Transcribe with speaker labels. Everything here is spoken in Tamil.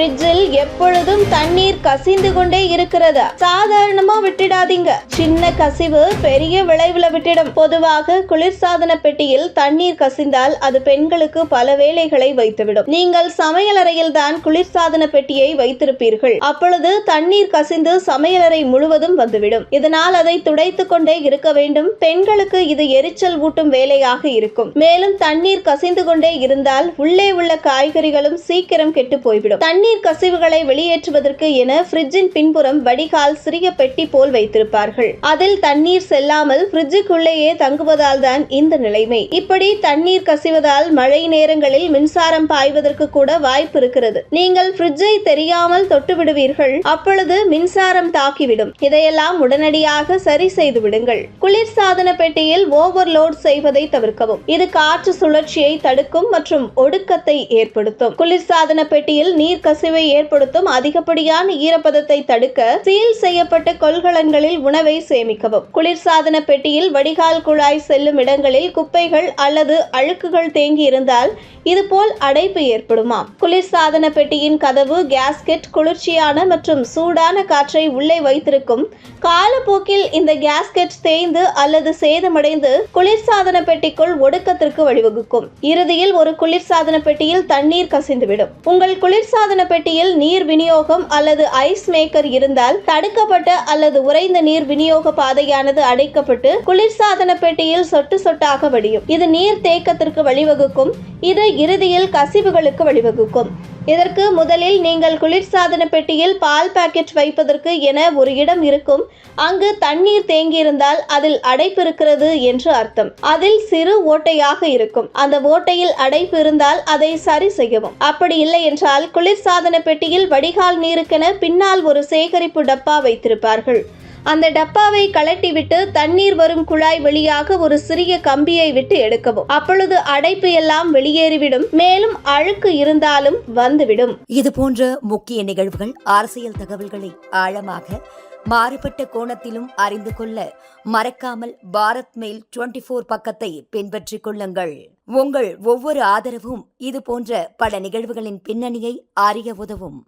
Speaker 1: ஃப்ரிட்ஜில் எப்பொழுதும் தண்ணீர் கசிந்து கொண்டே இருக்கிறது. சாதாரணமா விட்டுடாதீங்க. சின்ன கசிவு பெரிய விளைவுல விட்டிடும். பொதுவாக குளிர்சாதன பெட்டியில் தண்ணீர் கசிந்தால் அது பெண்களுக்கு பல வேலைகளை வைத்துவிடும். நீங்கள் சமையலறையில் தான் குளிர்சாதன பெட்டியை வைத்திருப்பீர்கள். அப்பொழுது தண்ணீர் கசிந்து சமையலறை முழுவதும் வந்துவிடும். இதனால் அதை துடைத்துக் கொண்டே இருக்க வேண்டும். பெண்களுக்கு இது எரிச்சல் ஊட்டும் வேலையாக இருக்கும். மேலும் தண்ணீர் கசிந்து கொண்டே இருந்தால் உள்ளே உள்ள காய்கறிகளும் சீக்கிரம் கெட்டு போய்விடும். தண்ணீர் கசிவுகளை வெளியேற்றுவதற்கு என பிரிட்ஜின் பின்புறம் வடிகால் சிறிய பெட்டி போல் வைத்திருப்பார்கள். அதில் தண்ணீர் செல்லாமல் பிரிட்ஜுக்குள்ளேயே தங்குவதால் தான் இந்த நிலைமை. இப்படி தண்ணீர் கசிவதால் மழை நேரங்களில் மின்சாரம் பாய்வதற்கு கூட வாய்ப்பு இருக்கிறது. நீங்கள் பிரிட்ஜை தெரியாமல் தொட்டு விடுவீர்கள் அப்பொழுது மின்சாரம் தாக்கிவிடும். இதையெல்லாம் உடனடியாக சரி செய்து விடுங்கள். குளிர்சாதன பெட்டியில் ஓவர்லோட் செய்வதை தவிர்க்கவும். இது காற்று சுழற்சியை தடுக்கும் மற்றும் ஒடுக்கத்தை ஏற்படுத்தும். குளிர்சாதன பெட்டியில் நீர் கசிவை ஏற்படுத்தும் அதிகப்படியான ஈரப்பதத்தை தடுக்க சீல் செய்யப்பட்ட கொள்கலன்களில் உணவை சேமிக்கவும். குளிர்சாதன பெட்டியில் வடிகால் குழாய் செல்லும் இடங்களில் குப்பைகள் அல்லது அழுக்குகள் தேங்கி இருந்தால் இதுபோல் அடைப்பு ஏற்படுமாம். குளிர்சாதன பெட்டியின் கதவு கேஸ்கெட் குளிர்ச்சியான மற்றும் சூடான காற்றை உள்ளே வைத்திருக்கும். காலப்போக்கில் இந்த கேஸ்கெட் தேய்ந்து அல்லது சேதமடைந்து குளிர்சாதன பெட்டிக்குள் ஒடுக்கத்திற்கு வழிவகுக்கும். இறுதியில் ஒரு குளிர்சாதன பெட்டியில் தண்ணீர் கசிந்துவிடும். உங்கள் குளிர்சாதன பெட்டியில் நீர் விநியோகம் அல்லது ஐஸ் மேக்கர் இருந்தால் தடுக்கப்பட்ட அல்லது உறைந்த நீர் விநியோக பாதையானது அடைக்கப்பட்டு குளிர்சாதன பெட்டியில் சொட்டு சொட்டாக வடியும். இது நீர் தேக்கத்திற்கு வழிவகுக்கும். இது இறுதியில் கசிவுகளுக்கு வழிவகுக்கும். இதற்கு முதலில் நீங்கள் குளிர்சாதன பெட்டியில் பால் பாக்கெட் வைப்பதற்கு என ஒரு இடம் இருக்கும். அங்கு தண்ணீர் தேங்கியிருந்தால் அதில் அடைப்பு இருக்கிறது என்று அர்த்தம். அதில் சிறு ஓட்டையாக இருக்கும். அந்த ஓட்டையில் அடைப்பு இருந்தால் அதை சரி செய்யவும். அப்படி இல்லை என்றால் குளிர்சாதன பெட்டியில் வடிகால் நீருக்கென பின்னால் ஒரு சேகரிப்பு டப்பா வைத்திருப்பார்கள். அந்த டப்பாவை கலட்டிவிட்டு தண்ணீர் வரும் குழாய் வழியாக ஒரு சிறிய கம்பியை விட்டு எடுக்கவும். அப்பொழுது அடைப்பு எல்லாம் வெளியேறிவிடும். மேலும் அழுக்கு இருந்தாலும் வந்துவிடும்.
Speaker 2: இது போன்ற முக்கிய நிகழ்வுகள் அரசியல் தகவல்களை ஆழமாக மாறுபட்ட கோணத்திலும் அறிந்து கொள்ள மறக்காமல் பாரத் மெயில் டுவெண்டி ஃபோர் பக்கத்தை பின்பற்றிக் கொள்ளுங்கள். உங்கள் ஒவ்வொரு ஆதரவும் இது போன்ற பல நிகழ்வுகளின் பின்னணியை அறிய உதவும்.